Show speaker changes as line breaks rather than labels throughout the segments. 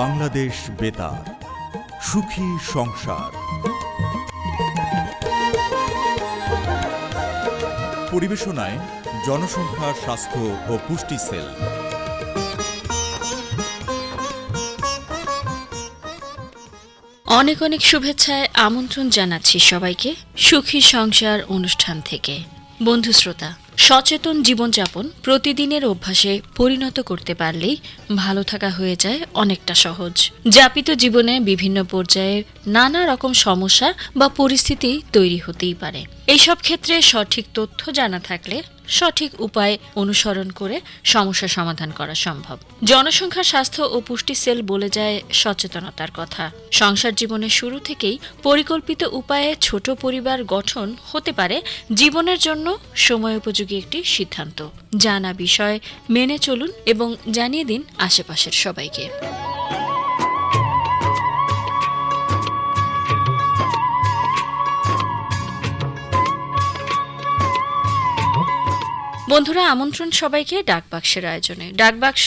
বাংলাদেশ বেতার, সুখী সংসার। পরিবেশনায় জনসংখ্যা স্বাস্থ্য ও পুষ্টি সেল।
অনেক অনেক শুভেচ্ছায় আমন্ত্রণ জানাচ্ছি সবাইকে সুখী সংসার অনুষ্ঠান থেকে। বন্ধু শ্রোতা সচেতন জীবনযাপন প্রতিদিনের অভ্যাসে পরিণত করতে পারলেই ভালো থাকা হয়ে যায় অনেকটা সহজ। যাপিত জীবনে বিভিন্ন পর্যায়ে নানা রকম সমস্যা বা পরিস্থিতি তৈরি হতেই পারে। এইসব ক্ষেত্রে সঠিক তথ্য জানা থাকলে সঠিক উপায় অনুসরণ করে সমস্যা সমাধান করা সম্ভব। জনসংখ্যা, স্বাস্থ্য ও পুষ্টি সেল বলে যায় সচেতনতার কথা। সংসার জীবনের শুরু থেকেই পরিকল্পিত উপায়ে ছোট পরিবার গঠন হতে পারে। জীবনের জন্য সময় উপযোগী একটি সিদ্ধান্ত। জানা বিষয় মেনে চলুন এবং জানিয়ে দিন আশেপাশের সবাইকে। বন্ধুরা আমন্ত্রণ সবাইকে ডাকবাক্সের আয়োজনে। ডাকবাক্স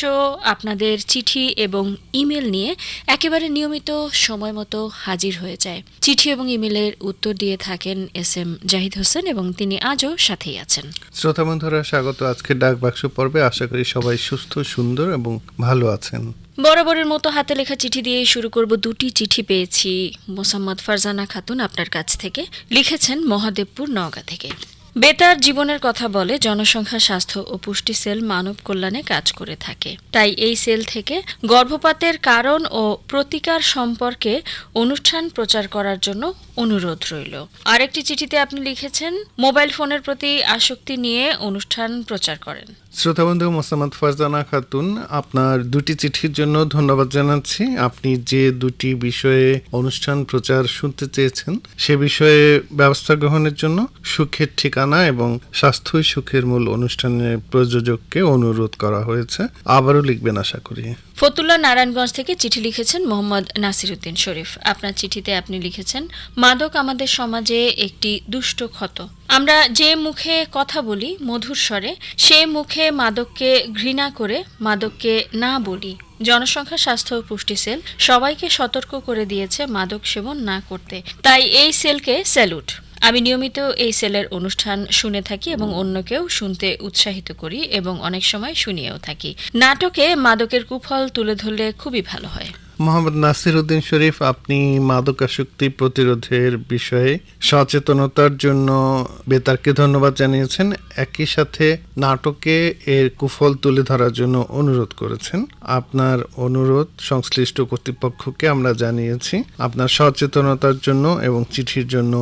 আপনাদের চিঠি এবং ইমেল নিয়ে একেবারে নিয়মিত সময় মতো হাজির হয়ে যায়। চিঠি এবং ইমেলের উত্তর দিয়ে থাকেন এস এম জাহিদ হোসেন এবং তিনি আজও সাথেই আছেন।
শ্রোতা বন্ধুরা স্বাগত আজকে ডাক বাক্স পর্বে। আশা করি সবাই সুস্থ সুন্দর এবং ভালো আছেন।
বরাবরের মতো হাতে লেখা চিঠি দিয়ে শুরু করব দুটি চিঠি পেয়েছি। মোসাম্মদ ফারজানা খাতুন আপনার কাছ থেকে লিখেছেন মহাদেবপুর নওগাঁ থেকে। বেতার জীবনের কথা বলে জনসংখ্যা, স্বাস্থ্য ও পুষ্টি সেল মানব কল্যাণে কাজ করে থাকে। তাই এই সেল থেকে গর্ভপাতের কারণ ও প্রতিকার সম্পর্কে অনুষ্ঠান প্রচার করার জন্য অনুরোধ রইল। আরেকটি চিঠিতে আপনি লিখেছেন, মোবাইল ফোনের প্রতি আসক্তি নিয়ে অনুষ্ঠান প্রচার করেন।
শ্রোতা বন্ধু মোসাম্মদ ফারজানা খাতুন, আপনার দুটি চিঠির জন্য ধন্যবাদ জানাচ্ছি। আপনি যে দুটি বিষয়ে অনুষ্ঠান প্রচার শুনতে চেয়েছেন, সে বিষয়ে ব্যবস্থা গ্রহণের জন্য সুখের ঠিকানা এবং স্বাস্থ্যই সুখের মূল অনুষ্ঠানের প্রযোজককে অনুরোধ করা হয়েছে। আবারও লিখবেন আশা করি।
ফতুল্লা নারায়ণগঞ্জ থেকে চিঠি লিখেছেন মোহাম্মদ নাসিরুদ্দিন শরীফ। আপনার চিঠিতে আপনি লিখেছেন, মাদক আমাদের সমাজে একটি দুষ্ট ক্ষত। আমরা যে মুখে কথা বলি মধুর স্বরে, সে মুখে মাদককে ঘৃণা করে মাদককে না বলি। জনসংখ্যা, স্বাস্থ্য ও পুষ্টি সেল সবাইকে সতর্ক করে দিয়েছে মাদক সেবন না করতে। তাই এই সেলকে স্যালুট। আমি নিয়মিত এই সেলের অনুষ্ঠান শুনে থাকি এবং অন্যকেও শুনতে উৎসাহিত করি এবং অনেক সময় শুনিয়েও থাকি। নাটকে মাদকের কুফল তুলে ধরলে খুবই ভালো হয়।
মোহাম্মদ নাসির উদ্দিন শরীফ, আপনি মাদকাসক্তি প্রতিরোধের বিষয়ে সচেতনতার জন্য বেতারকে ধন্যবাদ জানিয়েছেন। একই সাথে নাটকে এর কুফল তুলে ধরার জন্য অনুরোধ করেছেন। আপনার অনুরোধ সংশ্লিষ্ট কর্তৃপক্ষকে আমরা জানিয়েছি। আপনার সচেতনতার জন্য এবং চিঠির জন্য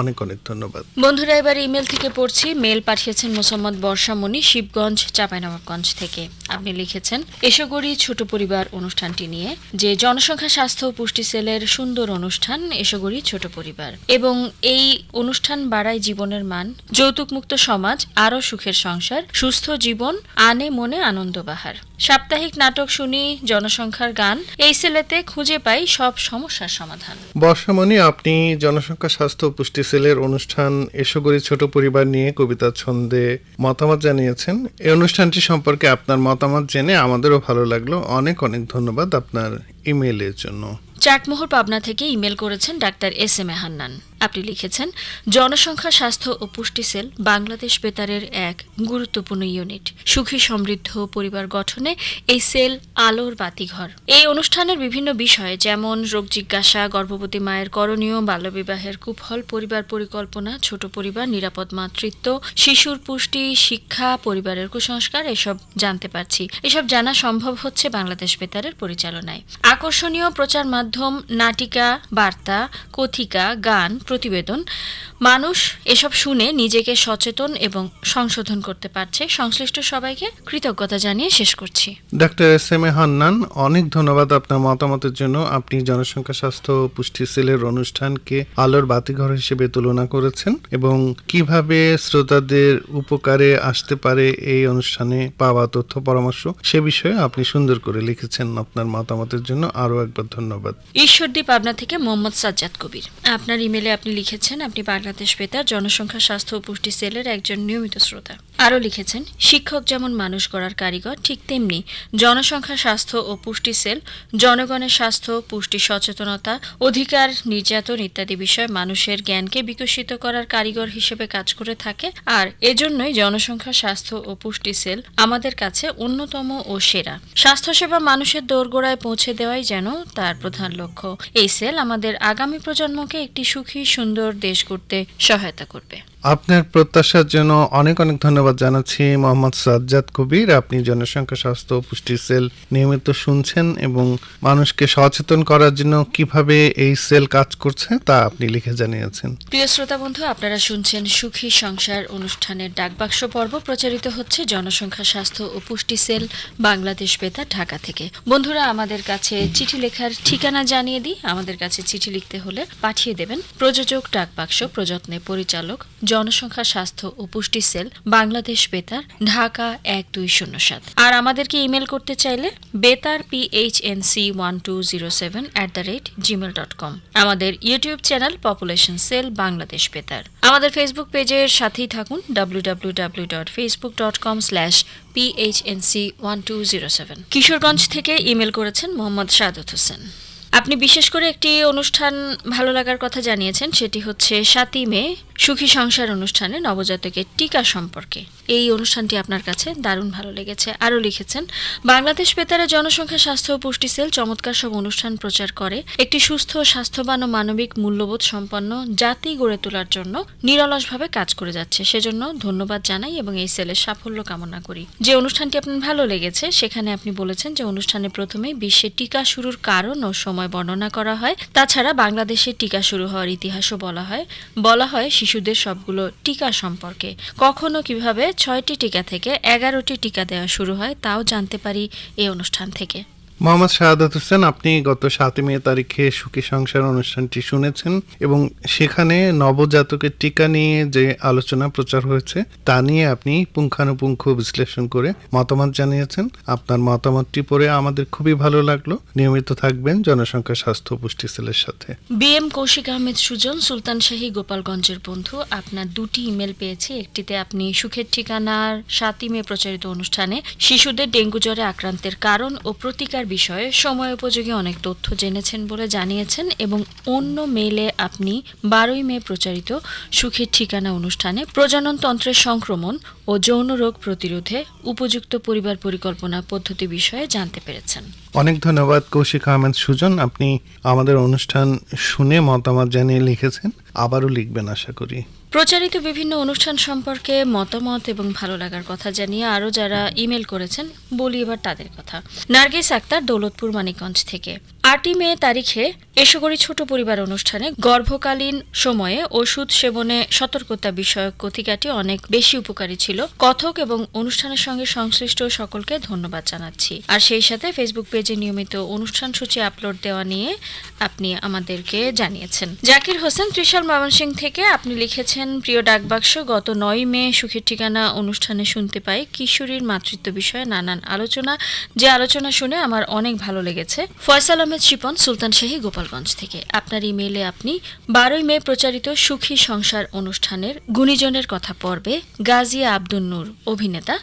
অনেক অনেক ধন্যবাদ।
বন্ধুরা, এবার ইমেল থেকে পড়ছি। মেল পাঠিয়েছেন মোসাম্মদ বর্ষামণি, শিবগঞ্জ, চাঁপাইনবাবগঞ্জ থেকে। আপনি লিখেছেন এসগরি ছোট পরিবার অনুষ্ঠানটি নিয়ে, যে জনসংখ্যা, স্বাস্থ্য ও পুষ্টি সেলের সুন্দর অনুষ্ঠান এসগরি ছোট পরিবার। এবং এই অনুষ্ঠান বাড়ায় জীবনের মান যৌতুক মুক্ত সমাজ, আরও সুখের সংসার, সুস্থ জীবন, আনে মনে আনন্দ বাহার সাপ্তাহিক নাটক শুনি, জনসংখ্যার গান, এই সেলেতে খুঁজে পাই সব সমস্যার সমাধান।
বর্ষামণি, আপনি জনসংখ্যা, স্বাস্থ্য পুষ্টি সেলের অনুষ্ঠান এসগরি ছোট পরিবার নিয়ে কবিতা ছন্দে মতামত জানিয়েছেন। এই অনুষ্ঠানটি সম্পর্কে আপনার মতামত জেনে আমাদেরও ভালো লাগল। অনেক অনেক ধন্যবাদ আপনার ইমেইলের জন্য।
চাটমোহর পাবনা থেকে ইমেল করেছেন doctor S M A Hannan. আপনি লিখেছেন, জনসংখ্যা, স্বাস্থ্য ও পুষ্টি সেল বাংলাদেশ বেতারের এক গুরুত্বপূর্ণ ইউনিট। সুখী, সমৃদ্ধ পরিবার গঠনে এই সেল আলোর বাতিঘর। এই অনুষ্ঠানের বিভিন্ন বিষয়ে যেমন রোগ জিজ্ঞাসা, গর্ভবতী মায়ের করণীয়, বাল্যবিবাহের কুফল, পরিবার পরিকল্পনা, ছোট পরিবার, নিরাপদ মাতৃত্ব, শিশুর পুষ্টি, শিক্ষা, পরিবারের কুসংস্কার, এসব জানতে পারছি। এসব জানা সম্ভব হচ্ছে বাংলাদেশ বেতারের পরিচালনায়। আকর্ষণীয় প্রচার মাধ্যম, নাটিকা, বার্তা, কথিকা, গান প্রতিবেদন। মানুষ এসব শুনে নিজেকে সচেতন এবং সংশোধন করতে পারছে। সংশ্লিষ্ট সবাইকে কৃতজ্ঞতা জানিয়ে শেষ করছি।
Doctor S M A Hannan অনেক ধন্যবাদ আপনার মতামতের জন্য। আপনি জনসংখ্যা স্বাস্থ্য পুষ্টি সেলের অনুষ্ঠানকে আলোর বাতিঘর হিসেবে তুলনা করেছেন এবং কীভাবে শ্রোতাদের উপকারে আসতে পারে এই অনুষ্ঠানে পাওয়া তথ্য পরামর্শ সে বিষয়ে আপনি সুন্দর করে লিখেছেন আপনার মতামতের জন্য। আরও একবার ধন্যবাদ।
ঈশ্বরদীপ পাবনা থেকে মোহাম্মদ সাজ্জাদ কবির। আপনার ইমেলে আপনি লিখেছেন, আপনি বাংলাদেশ বেতার, জনসংখ্যা, স্বাস্থ্য ও পুষ্টি সেলের একজন নিয়মিত শ্রোতা। আরও লিখেছেন, শিক্ষক যেমন মানুষ গড়ার কারিগর, ঠিক তেমনি জনসংখ্যা, স্বাস্থ্য ও পুষ্টি সেল, জনগণের স্বাস্থ্য, পুষ্টি সচেতনতা, অধিকার, নির্যাতন ইত্যাদি বিষয়ে মানুষের জ্ঞানকে বিকশিত করার কারিগর হিসেবে কাজ করে থাকে। আর এজন্যই জনসংখ্যা, স্বাস্থ্য ও পুষ্টি সেল আমাদের কাছে অন্যতম ও সেরা। স্বাস্থ্যসেবা মানুষের দোরগোড়ায় পৌঁছে দেওয়াই যেন তার প্রধান লক্ষ্য। এই সেল আমাদের আগামী প্রজন্মকে একটি সুখী সুন্দর দেশ করতে সহায়তা করবে।
আপনার প্রত্যাশার জন্য অনেক অনেক ধন্যবাদ জানাচ্ছি মোহাম্মদ সাজ্জাদ কবির। আপনি জনসংখ্যা, স্বাস্থ্য, পুষ্টি সেল নিয়মিত শুনছেন এবং মানুষকে সচেতন করার জন্য কীভাবে এই সেল কাজ করছে তা আপনি লিখে জানিয়েছেন।
প্রিয় শ্রোতা বন্ধু, আপনারা শুনছেন সুখী সংসার অনুষ্ঠানের ডাকবাক্স পর্ব। প্রচারিত হচ্ছে জনসংখ্যা, স্বাস্থ্য ও পুষ্টি সেল বাংলাদেশ বেতার ঢাকা থেকে। বন্ধুরা, আমাদের কাছে চিঠি লেখার ঠিকানা জানিয়ে দিই। আমাদের কাছে চিঠি লিখতে হলে পাঠিয়ে দেবেন প্রযোজক ডাকবাক্স প্রযত্নে পরিচালক জনসংখ্যা, স্বাস্থ্য ও পুষ্টি সেল, বাংলাদেশ বেতার, ঢাকা এক দুই শূন্য সাত। আর আমাদেরকে ইমেল করতে চাইলে বেতার PHNC one two zero seven at the rate Gmail dot com আমাদের YouTube channel population cell Bangladesh বেতার। আমাদের ফেসবুক পেজের সাথেই থাকুন W W W dot Facebook dot com slash PHNC one two zero seven Kishoreganj থেকে email করেছেন মোহাম্মদ সাদত হোসেন। আপনি বিশেষ করে একটি অনুষ্ঠান ভালো লাগার কথা জানিয়েছেন, সেটি হচ্ছে সাতই মে, সুখী সংসার অনুষ্ঠানে নবজাতকের টিকা সম্পর্কে। এই অনুষ্ঠানটি আপনার কাছে দারুণ ভালো লেগেছে। আরও লিখেছেন, বাংলাদেশ বেতারে জনসংখ্যা, স্বাস্থ্য ও পুষ্টি সেল চমৎকার সব অনুষ্ঠান প্রচার করে, একটি সুস্থ, স্বাস্থ্যবান ও মানবিক মূল্যবোধ সম্পন্ন জাতি গড়ে তোলার জন্য নিরলসভাবে কাজ করে যাচ্ছে। সেজন্য ধন্যবাদ জানাই এবং এই সেলের সাফল্য কামনা করি। যে অনুষ্ঠানটি আপনার ভালো লেগেছে, সেখানে আপনি বলেছেন যে অনুষ্ঠানে প্রথমে বিশ্বে টিকা শুরুর কারণ ও সময় বর্ণনা করা হয়। তাছাড়া বাংলাদেশে টিকা শুরু হওয়ার ইতিহাসও বলা হয়। বলা হয় শিশুদের সবগুলো টিকা সম্পর্কে। কখনো কীভাবে ছয়টি টিকা থেকে এগারোটি টিকা দেওয়া শুরু হয় তাও জানতে পারি এই অনুষ্ঠান থেকে।
মোহাম্মদ শাহাদাত হোসেন, আপনি গত সাতই মে তারিখে সুখী সংসার অনুষ্ঠানটি শুনেছেন এবং সেখানে নবজাতকের টিকা নিয়ে যে আলোচনা প্রচার হয়েছে, তা নিয়ে আপনি পুঙ্খানুপুঙ্খ বিশ্লেষণ করে মতামত জানিয়েছেন। আপনার মতামতটি পড়ে আমাদের খুবই ভালো লাগল। নিয়মিত থাকবেন জনসংখ্যা, স্বাস্থ্য, পুষ্টি সেলের সাথে।
বি এম কৌশিক আহমেদ সুজন, সুলতান শাহী গোপালগঞ্জের বন্ধু। আপনার দুটি ইমেল পেয়েছি, একটিতে আপনি সুখের ঠিকানার সাতই মে প্রচারিত অনুষ্ঠানে শিশুদের ডেঙ্গু জ্বরে আক্রান্তের কারণ ও প্রতিকার বিষয়ে সময় উপযোগী অনেক তথ্য জেনেছেন বলে জানিয়েছেন এবং অন্য মেইলে আপনি বারোই মে প্রচারিত সুখের ঠিকানা অনুষ্ঠানে প্রজননতন্ত্রের সংক্রমণ ও যৌন রোগ প্রতিরোধে উপযুক্ত পরিবার পরিকল্পনা পদ্ধতি বিষয়ে জানতে পেরেছেন।
অনেক ধন্যবাদ কৌশিক আহমেদ সুজন। আপনি আমাদের অনুষ্ঠান শুনে মতামত জানিয়ে লিখেছেন। আবারও লিখবেন আশা করি।
প্রচারিত বিভিন্ন অনুষ্ঠান সম্পর্কে মতামত এবং ভালো লাগার কথা জানিয়ে আরও যারা ইমেল করেছেন, বলি এবার তাদের কথা। নার্গিস আক্তার, দৌলতপুর, মানিকগঞ্জ থেকে। আটই মে তারিখে এসো করি ছোট পরিবার অনুষ্ঠানে গর্ভকালীন সময়ে ওষুধ সেবনে সতর্কতা বিষয়ক কথিকাটি অনেক বেশি উপকারী ছিল। কথক এবং অনুষ্ঠানের সঙ্গে সংশ্লিষ্ট সকলকে ধন্যবাদ জানাচ্ছি। আর সেই সাথে ফেসবুক পেজে নিয়মিত অনুষ্ঠান সূচি আপলোড দেওয়া নিয়ে আপনি আমাদেরকে জানিয়েছেন। জাকির হোসেন, ত্রিশাল ময়মনসিং থেকে আপনি লিখেছেন, প্রিয় ডাকবাক্স, গত নয় মে সুখের ঠিকানা অনুষ্ঠানে শুনতে পাই। কিশোরীর মাতৃত্ব বিষয়ে নানান আলোচনা। যে আলোচনা শুনে আমার অনেক ভালো লেগেছে। ফয়সাল আহমেদ শিপন, সুলতান শাহী, গোপালগঞ্জ থেকে। আপনার ইমেইলে আপনি বারোই মে প্রচারিত সুখী সংসার অনুষ্ঠানের গুণীজনের কথা পর্বে গাজিয়া আব্দুল নূর, অভিনেতা।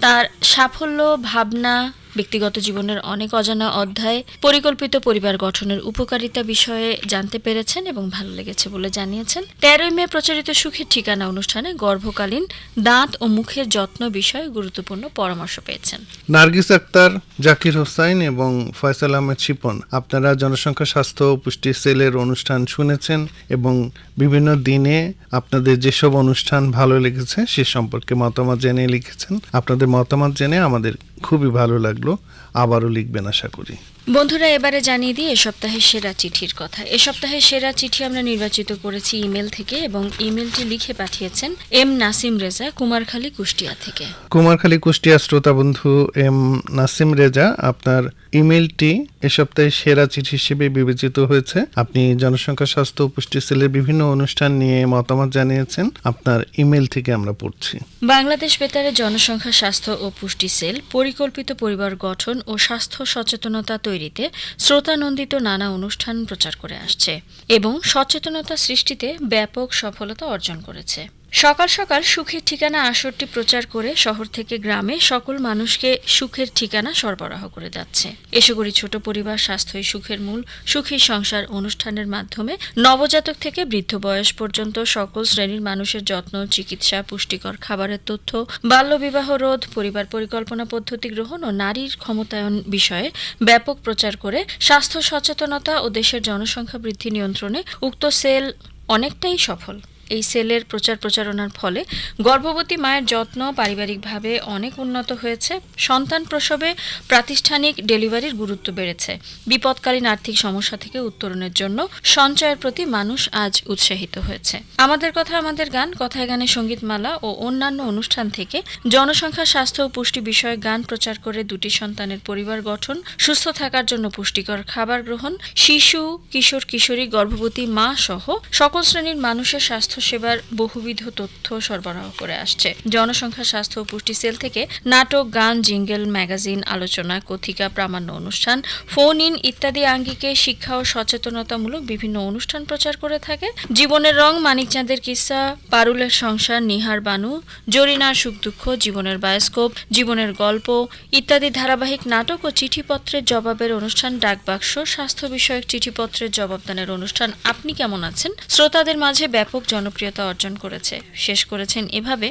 তার সাফল্য, ভাবনা ব্যক্তিগত জীবনের অনেক অজানা অধ্যায় পরিকল্পিত পরিবার গঠনের উপকারিতা বিষয়ে জানতে পেরেছেন এবং ভালো লেগেছে বলে জানিয়েছেন। তেরোই মে প্রচারিত সুখের ঠিকানা অনুষ্ঠানে গর্ভকালীন দাঁত ও মুখের যত্ন বিষয়ে গুরুত্বপূর্ণ পরামর্শ পেয়েছেন।
নার্গিস আক্তার, জাকির হোসাইন এবং ফয়সাল আহমেদ শিপন, আপনারা জনসংখ্যা, স্বাস্থ্য ও পুষ্টি সেলের অনুষ্ঠান শুনেছেন এবং বিভিন্ন দিনে আপনাদের যেসব অনুষ্ঠান ভালো লেগেছে সে সম্পর্কে মতামত জেনে লিখেছেন। আপনাদের মতামত জেনে আমাদের খুবই ভালো লাগল। আবারও লিখবেন আশা করি।
বন্ধুরা এবারে জানিয়ে দিই এ সপ্তাহের সেরা চিঠির কথা। এ সপ্তাহের সেরা চিঠি আমরা নির্বাচিত করেছি ইমেল থেকে এবং ইমেলটি লিখে পাঠিয়েছেন এম নাসিম রেজা কুমারখালী কুষ্টিয়া থেকে।
কুমারখালী কুষ্টিয়া শ্রোতা বন্ধু এম নাসিম রেজা আপনার ইমেলটি এ সপ্তাহে সেরা চিঠি হিসেবে বিবেচিত হয়েছে। আপনি জনসংখ্যা স্বাস্থ্য ও পুষ্টি সেলের বিভিন্ন অনুষ্ঠান নিয়ে মতামত জানিয়েছেন। আপনার ইমেল থেকে আমরা পড়ছি।
বাংলাদেশ বেতারে জনসংখ্যা স্বাস্থ্য ও পুষ্টি সেল পরিকল্পিত পরিবার গঠন ও স্বাস্থ্য সচেতনতা তৈরি ফেরিতে শ্রোতানন্দিত নানা অনুষ্ঠান প্রচার করে আসছে এবং সচেতনতা সৃষ্টিতে ব্যাপক সফলতা অর্জন করেছে। সকাল সকাল সুখের ঠিকানা আসরটি প্রচার করে শহর থেকে গ্রামে সকল মানুষকে সুখের ঠিকানা সরবরাহ করে যাচ্ছে। এসে করি ছোট পরিবার স্বাস্থ্যই সুখের মূল, সুখী সংসার অনুষ্ঠানের মাধ্যমে নবজাতক থেকে বৃদ্ধ বয়স পর্যন্ত সকল শ্রেণির মানুষের যত্ন, চিকিৎসা, পুষ্টিকর খাবারের তথ্য, বাল্যবিবাহ রোধ, পরিবার পরিকল্পনা পদ্ধতি গ্রহণ ও নারীর ক্ষমতায়ন বিষয়ে ব্যাপক প্রচার করে স্বাস্থ্য সচেতনতা ও দেশের জনসংখ্যা বৃদ্ধি নিয়ন্ত্রণে উক্ত সেল অনেকটাই সফল। এই সেলের প্রচার প্রচারণার ফলে গর্ভবতী মায়ের যত্ন পারিবারিকভাবে অনেক উন্নত হয়েছে। সন্তান প্রসবে প্রাতিষ্ঠানিক ডেলিভারির গুরুত্ব বেড়েছে। বিপদকালীন আর্থিক সমস্যা থেকে উত্তরণের জন্য সঞ্চয়ের প্রতি মানুষ আজ উৎসাহিত হয়েছে। আমাদের কথা, আমাদের গান, কথায় গানে সঙ্গীতমালা ও অন্যান্য অনুষ্ঠান থেকে জনসংখ্যা, স্বাস্থ্য ও পুষ্টি বিষয়ে গান প্রচার করে দুটি সন্তানের পরিবার গঠন, সুস্থ থাকার জন্য পুষ্টিকর খাবার গ্রহণ, শিশু, কিশোর, কিশোরী, গর্ভবতী মা সহ সকল শ্রেণির মানুষের স্বাস্থ্য সেবার বহুবিধ তথ্য সরবরাহ করে আসছে। জনসংখ্যা, স্বাস্থ্য ও পুষ্টি সেল থেকে নাটক, গান, জিঙ্গেল, ম্যাগাজিন, আলোচনা, কথিকা, প্রামাণ্য অনুষ্ঠান, ফোন ইন ইত্যাদি আঙ্গিকে শিক্ষা ও সচেতনতামূলক বিভিন্ন অনুষ্ঠান প্রচার করে থাকে। জীবনের রং, মানিকচাঁদের কিস্সা পারুলের সংসার, নিহার বানু, জরিনার সুখ দুঃখ, জীবনের বায়োস্কোপ, জীবনের গল্প ইত্যাদি ধারাবাহিক নাটক ও চিঠিপত্রের জবাবের অনুষ্ঠান, ডাকবাক্স, স্বাস্থ্য বিষয়ক চিঠিপত্রের জবাবদানের অনুষ্ঠান। আপনি কেমন আছেন? শ্রোতাদের মাঝে ব্যাপক জনপ্রিয়তা অর্জন করেছে। শেষ করেছেন এভাবে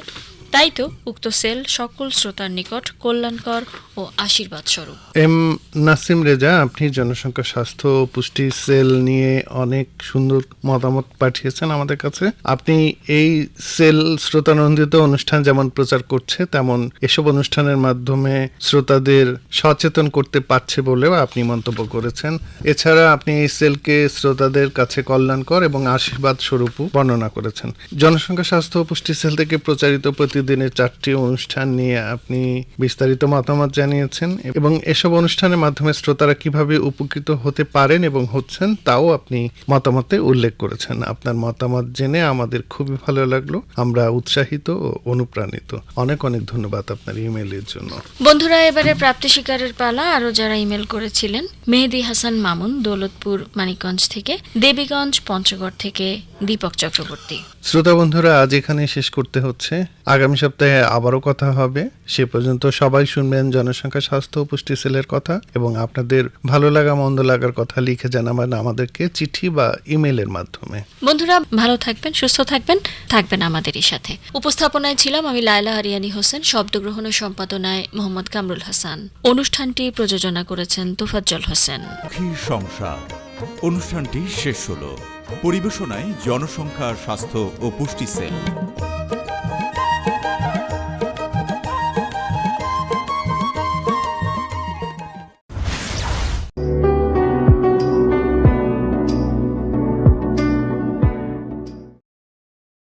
তাই তো উক্ত সেল সকল শ্রোতার নিকট কল্যাণকর ও আশীর্বাদ স্বরূপ
এম নাসিম রেজা, আপনি জনসংখ্যা, স্বাস্থ্য, পুষ্টি, সেল নিয়ে অনেক সুন্দর মতামত পাঠিয়েছেন আমাদের কাছে। আপনি এই সেল শ্রোতানন্দিত অনুষ্ঠান যেমন প্রচার করছে, তেমন এসব অনুষ্ঠানের মাধ্যমে শ্রোতাদের সচেতন করতে পারছে বলেও আপনি মন্তব্য করেছেন। এছাড়া আপনি এই সেলকে শ্রোতাদের কাছে কল্যাণকর এবং আশীর্বাদ স্বরূপও বর্ণনা করেছেন। জনসংখ্যা, স্বাস্থ্য পুষ্টি সেল থেকে প্রচারিত প্রতিদিনের চারটি অনুষ্ঠান নিয়ে আপনি বিস্তারিত মতামত জানিয়েছেন এবং এসব অনুষ্ঠানের মাধ্যমে শ্রোতারা কীভাবে উপকৃত হতে পারেন এবং হচ্ছেন তাও আপনি মতামতে উল্লেখ করেছেন। আপনার মতামত জেনে আমাদের খুবই ভালো লাগল। আমরা উৎসাহিত ও অনুপ্রাণিত। অনেক অনেক ধন্যবাদ আপনার ইমেলের জন্য।
বন্ধুরা এবারে প্রাপ্তি শিকারের পালা আরও যারা ইমেল করেছিলেন, মেহেদি হাসান মামুন, দৌলতপুর, মানিকগঞ্জ থেকে, দেবীগঞ্জ, পঞ্চগড় থেকে দীপক চক্রবর্তী।
শ্রোতা বন্ধুরা আজ এখানে শেষ করতে হচ্ছে। আগামী সপ্তাহে আবারও কথা হবে। সে পর্যন্ত সবাই শুনবেন জনসংখ্যা স্বাস্থ্য ও পুষ্টি সেলের কথা এবং আপনাদের ভালো লাগা মন্দ লাগার কথা লিখে জানাবেন আমাদেরকে চিঠি বা ইমেলের মাধ্যমে।
বন্ধুরা ভালো থাকবেন সুস্থ থাকবেন থাকবেন আমাদেরই সাথে। উপস্থাপনায় ছিলাম আমি লায়লা হারিয়ানি হোসেন শব্দগ্রহণ ও সম্পাদনায় মোহাম্মদ কামরুল হাসান। অনুষ্ঠানটি প্রযোজনা করেছেন তোফাজ্জল হোসেন।
সংসার। অনুষ্ঠানটি শেষ হলো। পরিবেশনায় জনসংখ্যা স্বাস্থ্য ও পুষ্টি সেল।